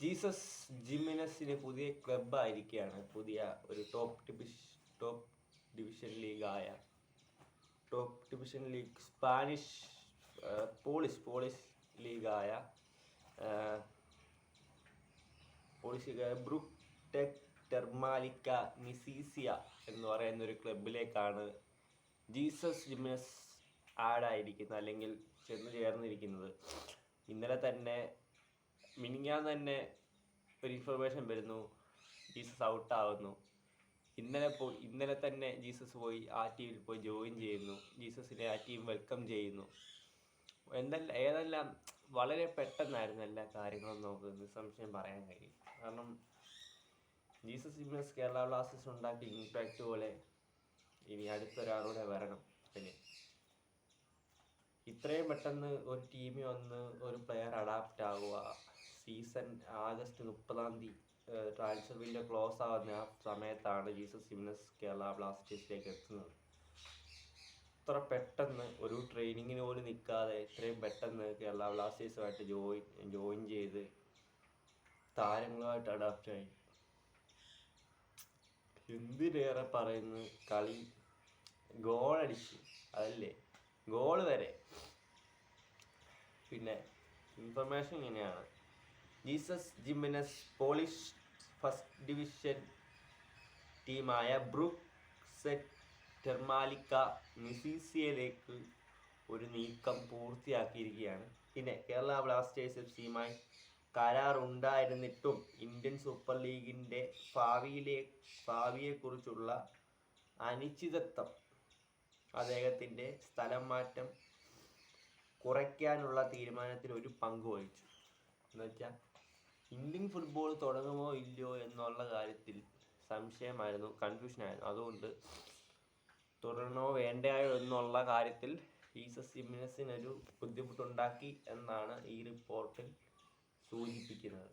Jesus ജിമിനസിന് പുതിയ ക്ലബ്ബായിരിക്കുകയാണ് പുതിയ ഒരു top division top division ലീഗായ. Top division league Spanish Polish Polish ലീഗായ Polish Bruk ടെക് ടെർമാലിക്ക നിസീസിയ എന്ന് പറയുന്ന ഒരു ക്ലബിലേക്കാണ് ജീസസ് ജിമിനസ് ആഡായിരിക്കുന്നത് അല്ലെങ്കിൽ ചെന്ന് ചേർന്നിരിക്കുന്നത്. ഇന്നലെ തന്നെ മിനിങ്ങാന്ന് തന്നെ ഒരു ഇൻഫർമേഷൻ വരുന്നു. ജീസസ് ഔട്ടാവുന്നു ഇന്നലെ പോയി ഇന്നലെ തന്നെ ജീസസ് പോയി ആ ടീമിൽ പോയി ജോയിൻ ചെയ്യുന്നു. ജീസസിനെ ആ ടീം വെൽക്കം ചെയ്യുന്നു. എന്തെല്ലാം ഏതെല്ലാം വളരെ പെട്ടെന്നായിരുന്നു എല്ലാ കാര്യങ്ങളും നമുക്ക് നിസ്സംശയം പറയാൻ കഴിയും. കാരണം ജീസസ് ഇമ്മസ് കേരള ബ്ലാസ്റ്റേഴ്സ് ഉണ്ടാക്കിയ ഇമ്പാക്റ്റ് പോലെ ഇനി അടുത്തൊരാളൂടെ വരണം. പിന്നെ ഇത്രയും പെട്ടെന്ന് ഒരു ടീമിൽ വന്ന് ഒരു പ്ലെയർ അഡാപ്റ്റ് ആവുക സീസൺ ആഗസ്റ്റ് മുപ്പതാം തീയതി ട്രാൻസ്ഫർ വിൻഡോ ക്ലോസ് ആവുന്ന ആ സമയത്താണ് ജീസസ് ജിംനസ് കേരള ബ്ലാസ്റ്റേഴ്സിലേക്ക് എത്തുന്നത്. ഇത്ര പെട്ടെന്ന് ഒരു ട്രെയിനിങ്ങിന് പോലും നിൽക്കാതെ ഇത്രയും പെട്ടെന്ന് കേരള ബ്ലാസ്റ്റേഴ്സുമായിട്ട് ജോയിൻ ജോയിൻ ചെയ്ത് താരങ്ങളുമായിട്ട് അഡാപ്റ്റ് ആയി. എന്തിനേറെ പറയുന്നു? കളി ഗോളടിച്ച് അതല്ലേ? ഗോൾ വരെ. പിന്നെ ഇൻഫർമേഷൻ ഇങ്ങനെയാണ്. Jesus Jimenez Polish first division ടീമായ ബ്രൂക്ക് സെറ്റ് ടെർമാലിക്ക ഒരു നീക്കം പൂർത്തിയാക്കിയിരിക്കുകയാണ്. പിന്നെ കേരള ബ്ലാസ്റ്റേഴ്സ് എഫ് സിയുമായി കരാറുണ്ടായിരുന്നിട്ടും ഇന്ത്യൻ സൂപ്പർ ലീഗിന്റെ ഭാവിയിലെ ഭാവിയെക്കുറിച്ചുള്ള അനിശ്ചിതത്വം അദ്ദേഹത്തിന്റെ സ്ഥലം മാറ്റം കുറയ്ക്കാനുള്ള തീരുമാനത്തിൽ ഒരു പങ്ക് വഹിച്ചു. എന്നുവെച്ചാൽ ഇന്ത്യൻ ഫുട്ബോൾ തുടങ്ങുമോ ഇല്ലയോ എന്നുള്ള കാര്യത്തിൽ സംശയമായിരുന്നു കൺഫ്യൂഷനായിരുന്നു അതുകൊണ്ട് തുടരണോ വേണ്ടയോ എന്നുള്ള കാര്യത്തിൽ ഈസസ് ഒരു ബുദ്ധിമുട്ടുണ്ടാക്കി എന്നാണ് ഈ റിപ്പോർട്ടിൽ സൂചിപ്പിക്കുന്നത്.